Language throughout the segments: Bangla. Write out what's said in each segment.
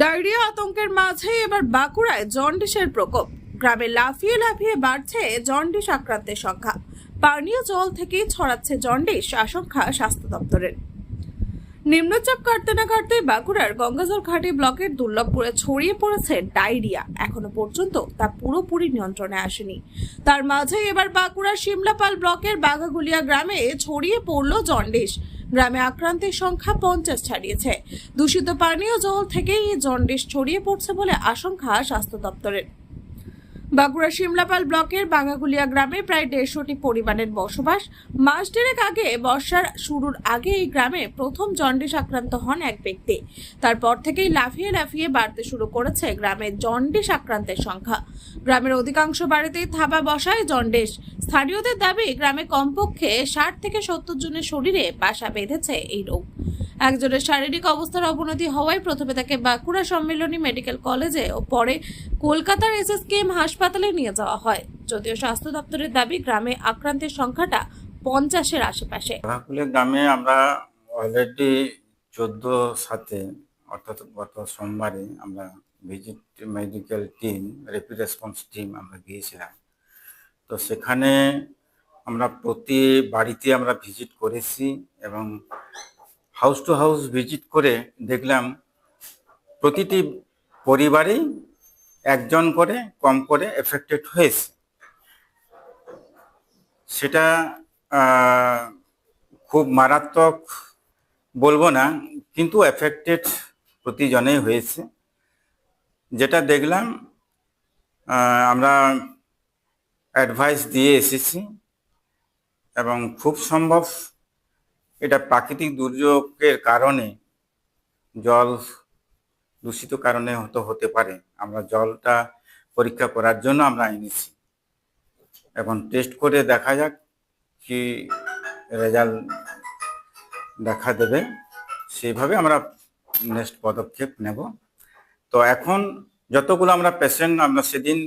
ডায়রিয়া আতঙ্কের মাঝে এবার বাঁকুড়ায় জন্ডিসের প্রকোপ। গ্রামে লাফিয়ে লাফিয়ে বাড়ছে জন্ডিস আক্রান্তের সংখ্যা। পানীয় জল থেকেই ছড়াচ্ছে জন্ডিস, আশঙ্কা স্বাস্থ্য দপ্তরের। নিম্নচাপ কাটতে না কাটতে বাঁকুড়ার গঙ্গাজল ঘাটি ব্লকের দুর্লভপুরে ছড়িয়ে পড়েছে ডায়রিয়া। এখনও পর্যন্ত তা পুরোপুরি নিয়ন্ত্রণে আসেনি। তার মাঝে এবার বাঁকুড়ার শিমলাপাল ব্লকের বাঘাগুলিয়া গ্রামে ছড়িয়ে পড়ল জন্ডিস। গ্রামে আক্রান্তের সংখ্যা পঞ্চাশ ছাড়িয়েছে। দূষিত পানীয় জল থেকেই জন্ডিস ছড়িয়ে পড়ছে বলে আশঙ্কা স্বাস্থ্য দপ্তরের। বাঁকুড়া শিমলাপাল ব্লকের বাঘাগুলিয়া গ্রামে প্রায় দেড়শোটি পরিবারের বসবাস। মাস দেড়েক আগে বর্ষার শুরুর আগে এই গ্রামে প্রথম জন্ডিস আক্রান্ত হন এক ব্যক্তি। তারপর থেকেই লাফিয়ে লাফিয়ে বাড়তে শুরু করেছে গ্রামে জন্ডিস আক্রান্তের সংখ্যা। গ্রামের অধিকাংশ বাড়িতেই থাবা বসায় জন্ডিস। স্থানীয়দের দাবি, গ্রামে কমপক্ষে ষাট থেকে সত্তর জনের শরীরে বাসা বেঁধেছে এই রোগ। একজনের শারীরিক অবস্থার অবনতি হওয়ায় প্রথমে তাকে বাঁকুড়া সম্মিলনী মেডিকেল কলেজে ও পরে কলকাতার এসএসকেএম হাসপাতালে নিয়ে যাওয়া হয়। যদিও স্বাস্থ্য দপ্তরের দাবি, গ্রামে আক্রান্তের সংখ্যাটা পঞ্চাশের আশেপাশে। গ্রামে আমরা অলরেডি চোদ্দ সাথে অর্থাৎ গত সোমবারে আমরা visit medical team rapid response team আমরা গিয়েছিলাম। তো সেখানে আমরা প্রতি বাড়িতে আমরা ভিজিট করেছি এবং হাউস টু হাউস ভিজিট করে দেখলাম প্রতিটি পরিবারেই একজন করে, কম করে এফেক্টেড হয়েছে। সেটা খুব মারাত্মক বলব না, কিন্তু এফেক্টেড প্রতিজনেই হয়েছে। যেটা দেখলাম আমরা অ্যাডভাইস দিয়ে এসেছি এবং খুব সম্ভব এটা প্রাকৃতিক দুর্যোগের কারণে জল দূষিত কারণে হতে হতে পারে। আমরা জলটা পরীক্ষা করার জন্য আমরা এনেছি। এখন টেস্ট করে দেখা যাক কি রেজাল্ট দেখা দেবে। সেইভাবে আমরা নেক্সট পদক্ষেপ নেব। তো এখন যতগুলো আমরা পেশেন্ট আমরা সেদিন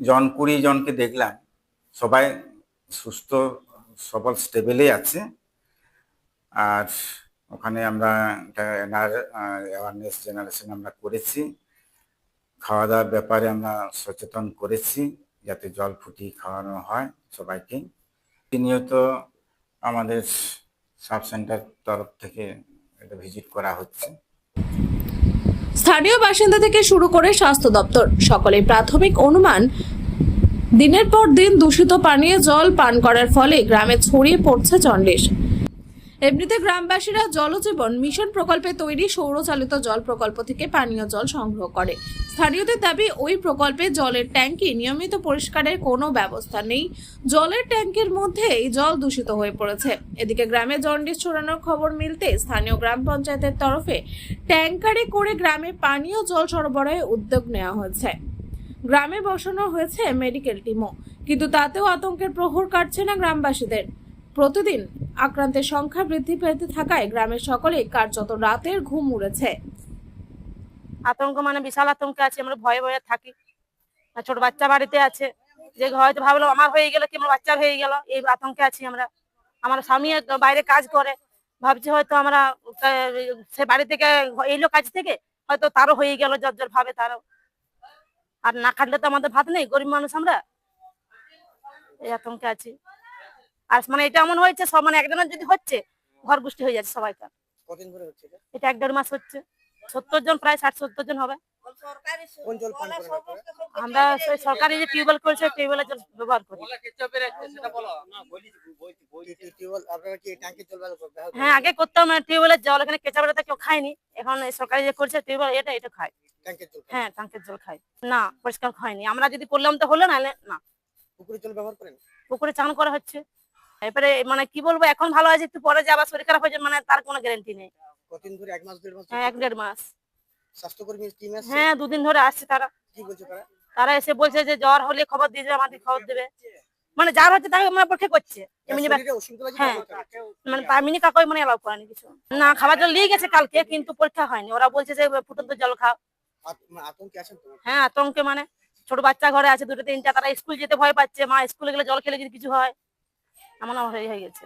জন কুড়ি জনকে দেখলাম, সবাই সুস্থ, সবল স্টেবেলেই আছে। আর ওখানে আমরা একটা অ্যাওয়ারনেস জেনারেশন আমরা করেছি। খাওয়া দাওয়ার ব্যাপারে আমরা সচেতন করেছি যাতে জল ফুটিয়ে খাওয়ানো হয় সবাইকে। প্রতিনিয়ত আমাদের সাব সেন্টার তরফ থেকে এটা ভিজিট করা হচ্ছে। স্থানীয় বাসিন্দা থেকে শুরু করে স্বাস্থ্য দপ্তর সকলে প্রাথমিক অনুমান, দিনের পর দিন দূষিত পানীয় জল পান করার ফলে গ্রামে ছড়িয়ে পড়ছে জন্ডিস। এমনিতে গ্রামবাসীরা জলজীবন মিশন প্রকল্পে তৈরি সৌরচালিত জল প্রকল্প থেকে পানীয় জল সংগ্রহ করে। স্থানীয়দের দাবি, ওই প্রকল্পে জলের ট্যাঙ্কি নিয়মিত পরিষ্কারের কোনো ব্যবস্থা নেই। জলের ট্যাঙ্কের মধ্যেই জল দূষিত হয়ে পড়েছে। এদিকে গ্রামে জন্ডিস ছড়ানোর খবর মিলতে স্থানীয় গ্রাম পঞ্চায়েতের তরফে ট্যাঙ্কারে করে গ্রামে পানীয় জল সরবরাহে উদ্যোগ নেওয়া হয়েছে। গ্রামে বসানো হয়েছে মেডিকেল টিমও, কিন্তু তাতেও আতঙ্কের প্রহর কাটছে না গ্রামবাসীদের। প্রতিদিন আক্রান্তের সংখ্যা বৃদ্ধি পেতে থাকায় গ্রামের সকলেই কার্যত রাতের ঘুম উড়েছে। আতঙ্ক মানে বিশাল আতঙ্কে আছে, আমরা ভয়ে ভয়ে থাকি। ছোট বাচ্চা বাড়িতে আছে, যে হয়তো ভাবলো আমার হয়ে গেল কি আমার বাচ্চার হয়ে গেল, এই আতঙ্কে আছি আমরা। আমার স্বামী বাইরে কাজ করে, ভাবছি হয়তো আমরা সে বাড়ি থেকে, এলো কাজ থেকে, হয়তো তারও হয়ে গেল জর জর ভাবে তারও। আর না খাটলে তো আমাদের ভাত নেই, গরিব মানুষ আমরা। এই আতঙ্কে আছি। আর মানে এটা এমন হয়েছে সব মানে একজনের যদি হচ্ছে ঘর গোষ্ঠী হয়ে যাচ্ছে সবাইকার। কতদিন ধরে হচ্ছে এটা? এক দেড় মাস হচ্ছে। সত্তর জন প্রায় ষাট সত্তর জন হবে? আমরা সরকারি যে টিউবওয়েল করেছে টিউবওয়েলের জল ব্যবহার করি। হ্যাঁ আগে করতাম টিউবওয়েলের জল এখানে কেঁচা বেড়াতে কেউ খায়নি। এখন সরকারি যে করছে টিউবওয়েল এটা এটা খায়। হ্যাঁ ট্যাঙ্কের জল খায়। না পরিষ্কার হয়নি। আমরা যদি করলাম তো হলো নাহলে না। পুকুরের জল ব্যবহার করেন? পুকুরে চান করা হচ্ছে। এবারে মানে কি বলব এখন ভালো আছে একটু পরে যে আবার শরীর খারাপ হয়ে যাবে মানে তার কোনো গ্যারেন্টি নেই। কতদিন ধরে এক মাস দেড় মাস হ্যাঁ এক দেড় মাস। স্বাস্থ্যকর্মী টিম আসছে হ্যাঁ দুদিন ধরে আসছে তারা। কি বলছে তারা? তারা এসে বলছে যে জ্বর হলে খবর দিয়ে যাবে আমাদের খবর দেবে। মানে যার হচ্ছে তাকে মানে করছে। এমনি লাগছে হ্যাঁ। মানে তামিনি কাকই মানে এলাও করেনি কিছু। না খাবার জল নিয়ে গেছে কালকে কিন্তু পরীক্ষা হয়নি। ওরা বলছে যে ফুটন্ত জল খাও। মানে হ্যাঁ আতঙ্কে মানে ছোট বাচ্চা ঘরে আছে দুটো তিনটা তারা স্কুল যেতে ভয় পাচ্ছে। মা স্কুলে গেলে জল খেলে যদি কিছু হয়। এমন আমার হয়ে হয়ে গেছে।